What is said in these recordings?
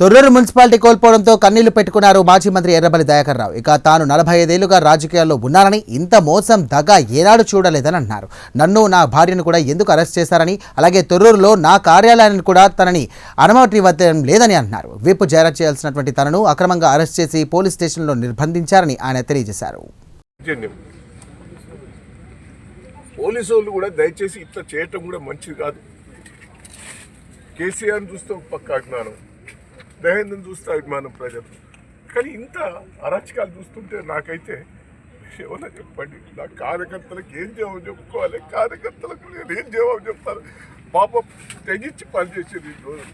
Thorrur municipality కోల్పోవడంతో కన్నీళ్ళు పెట్టుకున్నారు మాజీ మంత్రి ఎర్రబల్లి దయాకర్ రావు. ఇక తాను నలభై ఐదేళ్ళుగా రాజకీయాల్లో ఉన్నానని ఇంత మోసం దగ ఏనాడు చూడలేదని అన్నారు. నన్ను నా భార్యను కూడా ఎందుకు అరెస్ట్ చేశారని అలాగే తొర్రూరులో నా కార్యాలయాన్ని కూడా తనని అనుమతివ్వడం లేదని అన్నారు. విప్ జారీ చేయాల్సినటువంటి తనను అక్రమంగా అరెస్ట్ చేసి పోలీస్ స్టేషన్లో నిర్బంధించారని ఆయన తెలియజేశారు. పోలీసు వాళ్ళు కూడా దయచేసి ఇట్లా చేయటం కూడా మంచిది కాదు. కేసీఆర్ చూస్తే పక్క దహేంద్రని చూస్తే అభిమానం ప్రజలు. కానీ ఇంత అరాచకాలు చూస్తుంటే నాకైతే ఏమన్నా చెప్పండి? నా కార్యకర్తలకు ఏం జవాబు చెప్పుకోవాలి? కార్యకర్తలకు నేను ఏం జవాబు చెప్తాను? పాపం తెగించి పనిచేసేది ఈ రోజు.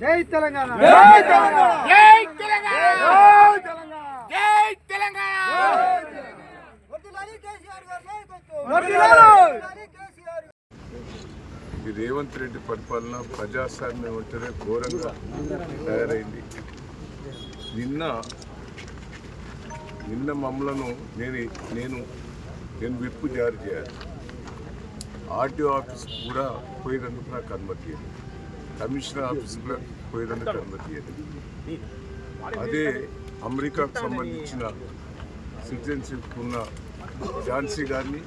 జై తెలంగాణ. జై తెలంగాణ. జై తెలంగాణ. వర్ధిల్లాలి కేసీఆర్ గారి నాయకత్వం వర్ధిల్లాలి కేసీఆర్ ఈ రేవంత్ రెడ్డి పరిపాలన ప్రజాస్వామ్యం ఉంటేనే ఘోరంగా తయారైంది. నిన్న నిన్న మమ్మలను నేను నేను నేను విప్పు జారీ చేయాలి. ఆర్టీఓ ఆఫీస్ కూడా పోయినందుకు నాకు అనుమతి ఇవ్వలేదు కమిషనర్ ఆఫీస్ కూడా పోయినందుకు అనుమతి అదే అమెరికాకు సంబంధించిన సిటిజన్షిప్ ఉన్న ఝాన్సీ గారిని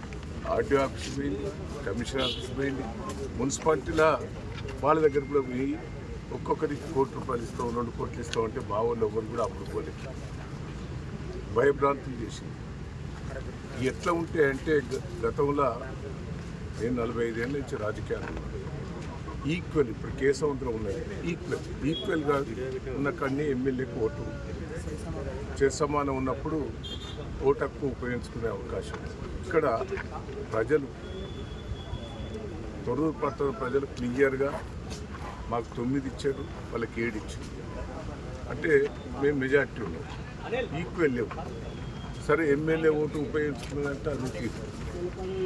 ఆర్టీఓ ఆఫీస్ పోయింది కమిషనర్ ఆఫీస్ పోయింది. మున్సిపాలిటీలో వాళ్ళ దగ్గర కూడా పోయి ఒక్కొక్కరికి కోటి రూపాయలు ఇస్తాం రెండు కోట్లు ఇస్తాం అంటే మా వాళ్ళు ఎవరు కూడా అప్పుడు భయభ్రాంతులు చేసింది. ఎట్లా ఉంటే అంటే గ- గతంలో నేను నలభై ఐదేళ్ళ నుంచి రాజకీయాలు ఈక్వల్ ఇప్పుడు కేశవంతులు ఉన్నది. ఈక్వల్ ఈక్వల్గా ఉన్న కన్నీ ఎమ్మెల్యేకి ఓటు. చేసమానం సమానం ఉన్నప్పుడు ఓటు హక్కు ఉపయోగించుకునే అవకాశం ఇక్కడ ప్రజలు తొరూరు పట్టణ ప్రజలు క్లియర్గా మాకు తొమ్మిది ఇచ్చారు వాళ్ళకి ఏడు ఇచ్చారు. అంటే మేము మెజార్టీ ఉన్నాం. ఈక్వల్ లేవు. సరే ఎమ్మెల్యే ఓటు ఉపయోగించుకున్నదంటే అది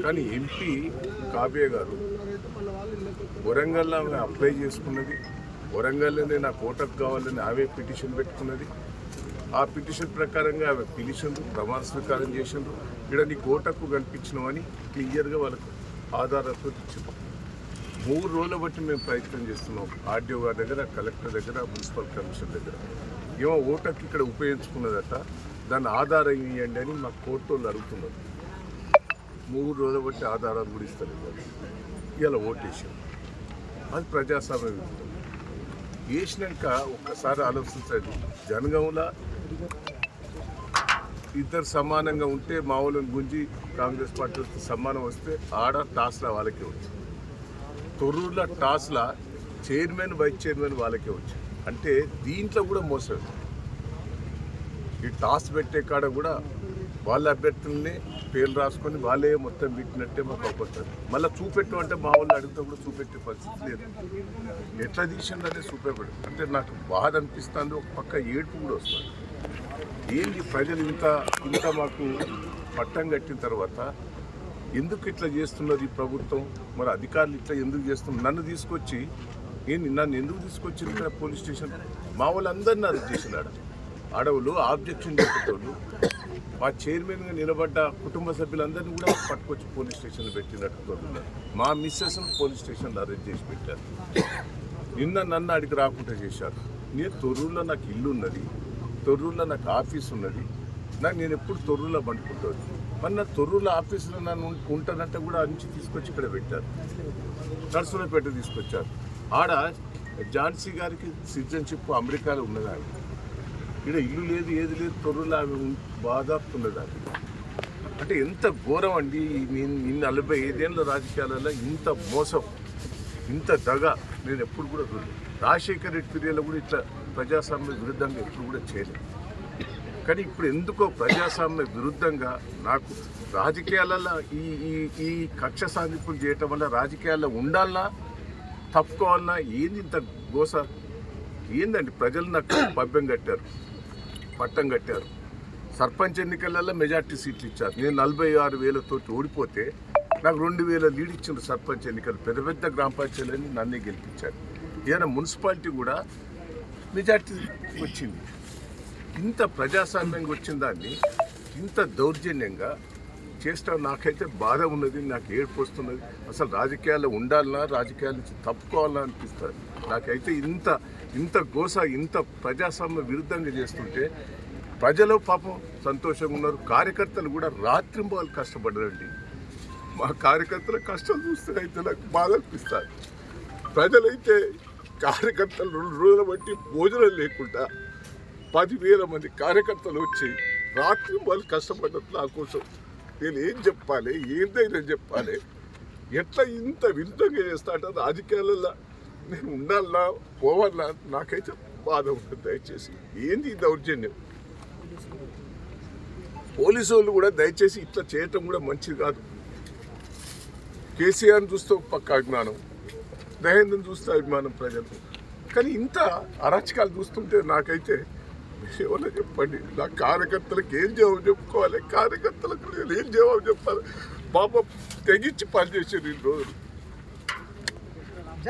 కానీ ఎంపీ కావ్య గారు వరంగల్లో అప్లై చేసుకున్నది వరంగల్లోనే నాకు ఓటకు కావాలని ఆమె పిటిషన్ పెట్టుకున్నది ఆ పిటిషన్ ప్రకారంగా ఆమె పిలిచిండ్రు ప్రమాణ స్వీకారం చేసిండ్రు. ఇక్కడ నీకు ఓటకు కనిపించినామని క్లియర్గా వాళ్ళకు ఆధారాలతో ఇచ్చిండ్రు. మూడు రోజుల బట్టి మేము ప్రయత్నం చేస్తున్నాం. ఆర్డీఓ గారి దగ్గర కలెక్టర్ దగ్గర మున్సిపల్ కమిషన్ దగ్గర. ఏమో ఓటకు ఇక్కడ ఉపయోగించుకున్నదట. దాన్ని ఆధారం ఇవ్వండి అని మా కోర్టు వాళ్ళు అడుగుతున్నారు. మూడు రోజుల బట్టి ఆధారాలు కూడా ఇస్తారు ఇలా ఓటేసాం అది ప్రజాస్వామ్యం వేసినాక ఒక్కసారి ఆలోచించండి. జనగంలో ఇద్దరు సమానంగా ఉంటే మా వాళ్ళని గుంజి కాంగ్రెస్ పార్టీ వస్తే సమానం వస్తే ఆడ టాస్లా వాళ్ళకే వచ్చింది తొర్రూర్ల టాస్లా చైర్మన్ వైస్ చైర్మన్ వాళ్ళకే వచ్చింది అంటే దీంట్లో కూడా మోసం. ఈ టాస్ పెట్టే కాడ కూడా వాళ్ళ అభ్యర్థుల్ని పేర్లు రాసుకొని వాళ్ళే మొత్తం పెట్టినట్టే మాకు అవపడుతుంది మళ్ళీ చూపెట్టు అంటే మా వాళ్ళు అడిగితే కూడా చూపెట్టే పరిస్థితి లేదు. ఎట్లా తీసిండు అనేది అంటే నాకు బాధ అనిపిస్తుంది ఒక పక్క ఏడుపు కూడా వస్తుంది. ఏంటి ప్రజలు ఇంత ఇంత మాకు పట్టం కట్టిన తర్వాత ఎందుకు ఇట్లా చేస్తున్నది ఈ ప్రభుత్వం? మరి అధికారులు ఇట్లా ఎందుకు చేస్తున్నారు? నన్ను తీసుకొచ్చి ఏంటి నన్ను ఎందుకు తీసుకొచ్చింది ఇక్కడ పోలీస్ స్టేషన్? మా వాళ్ళందరినీ అరెస్ట్ చేసినాడు. అడవులు ఆబ్జెక్షన్ చెప్పేటోళ్ళు మా చైర్మన్గా నిలబడ్డ కుటుంబ సభ్యులందరినీ కూడా పట్టుకొచ్చి పోలీస్ స్టేషన్లో పెట్టినట్టు మా మిస్సెస్ను పోలీస్ స్టేషన్లో అరెస్ట్ చేసి పెట్టారు. నిన్న నన్ను అడిగి రాకుండా చేశారు. నేను తొర్రూరులో నాకు ఇల్లు ఉన్నది తొర్రూరులో నాకు ఆఫీస్ ఉన్నది. నాకు నేను ఎప్పుడు తొర్రూరులో పండుకుంటాను మరి నా తొర్రూరులో ఆఫీసులో నన్ను ఉంటానంటే కూడా అంచి తీసుకొచ్చి ఇక్కడ పెట్టారు. నర్సులపేట తీసుకొచ్చారు. ఆడ ఝాన్సీ గారికి సిటిజన్షిప్ అమెరికాలో ఉన్నదాన్ని ఇక్కడ ఇల్లు లేదు ఏది లేదు తొర్రూరులో ఆమె ఉం- బాధాపుతున్నది అంటే ఎంత ఘోరం అండి నేను ఇన్ని నలభై ఐదేళ్ళ రాజకీయాలలో ఇంత మోసం ఇంత దగ నేను ఎప్పుడు కూడా చూడలేదు. రాజశేఖర్ రెడ్డి పీరియడ్లో కూడా ఇట్లా ప్రజాస్వామ్య విరుద్ధంగా ఎప్పుడు కూడా చేయలేదు. కానీ ఇప్పుడు ఎందుకో ప్రజాస్వామ్య విరుద్ధంగా నాకు రాజకీయాలలో ఈ ఈ ఈ కక్ష సాధింపులు చేయటం వల్ల రాజకీయాల్లో ఉండాలన్నా తప్పుకోవాలన్నా ఏంది ఇంత గోస? ఏందండి ప్రజలు నాకు పభ్యం కట్టారు? పట్టం కట్టారు. సర్పంచ్ ఎన్నికలలో మెజార్టీ సీట్లు ఇచ్చారు. నేను నలభై ఆరు వేలతో ఓడిపోతే నాకు రెండు వేల లీడ్ ఇచ్చిన సర్పంచ్ ఎన్నికలు. పెద్ద పెద్ద గ్రామ పంచాయతీలని నన్నే గెలిపించారు. ఏదైనా మున్సిపాలిటీ కూడా మెజార్టీ వచ్చింది. ఇంత ప్రజాస్వామ్యంగా వచ్చిన దాన్ని ఇంత దౌర్జన్యంగా చేస్తా నాకైతే బాధ ఉన్నది నాకు ఏడుపు వస్తున్నది. అసలు రాజకీయాల్లో ఉండాలన్నా రాజకీయాల నుంచి తప్పుకోవాలన్నా అనిపిస్తుంది. నాకైతే ఇంత ఇంత గోస ఇంత ప్రజాస్వామ్య విరుద్ధంగా చేస్తుంటే ప్రజలు పాపం సంతోషంగా ఉన్నారు. కార్యకర్తలు కూడా రాత్రింబాలు కష్టపడరండి. మా కార్యకర్తల కష్టాలు చూస్తే అయితే నాకు బాధ అనిపిస్తారు ప్రజలైతే కార్యకర్తలు రెండు రోజుల బట్టి భోజనం లేకుండా పదివేల మంది కార్యకర్తలు వచ్చి రాత్రి వాళ్ళు కష్టపడ్డట్టు నా కోసం నేను ఏం చెప్పాలి ఏం ధైర్యం చెప్పాలి ఎట్లా ఇంత విరుద్ధంగా చేస్తాట రాజకీయాలలో నేను ఉండాలా పోవాలా నాకైతే బాధ ఉంటుంది దయచేసి. ఏంది ఈ దౌర్జన్యం? పోలీసు వాళ్ళు కూడా దయచేసి ఇట్లా చేయటం కూడా మంచిది కాదు. కేసీఆర్ని చూస్తే ఒక పక్క అభిమానం దహేంద్రని చూస్తే అభిమానం ప్రజలు. కానీ ఇంత అరాచకాలు చూస్తుంటే నాకైతే ఏమన్నా చెప్పండి? నా కార్యకర్తలకు ఏం జవాబు చెప్పుకోవాలి? కార్యకర్తలకు ఏం జవాబు చెప్పాలి? పాప తెగించి పనిచేసారు ఈ రోజులు